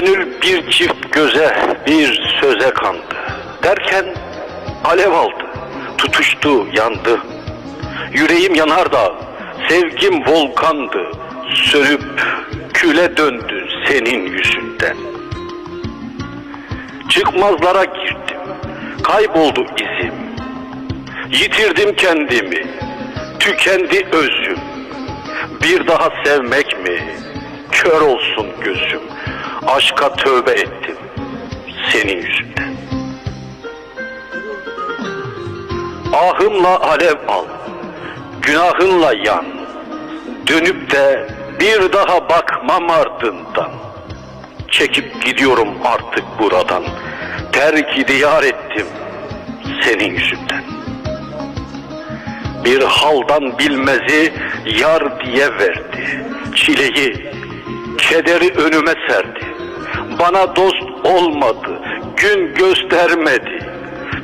Gönül bir çift göze, bir söze kandı. Derken alev aldı, tutuştu, yandı. Yüreğim yanar da, sevgim volkandı. Sönüp küle döndü senin yüzünden. Çıkmazlara girdim, kayboldu izim. Yitirdim kendimi, tükendi özüm. Bir daha sevmek mi? Kör olsun gözüm. Aşka tövbe ettim senin yüzünden. Ahımla alev al, günahınla yan. Dönüp de bir daha bakmam ardından. Çekip gidiyorum artık buradan. Terk diyar ettim senin yüzünden. Bir haldan bilmezi yar diye verdi. Çileyi, kederi önüme serdi. Bana dost olmadı, gün göstermedi.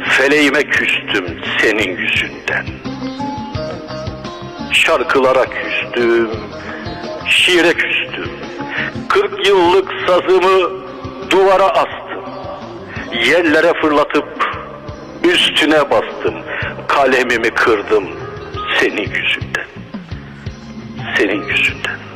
Feleğime küstüm senin yüzünden. Şarkılara küstüm, şiire küstüm. Kırk yıllık sazımı duvara astım. Yerlere fırlatıp üstüne bastım. Kalemimi kırdım senin yüzünden. Senin yüzünden.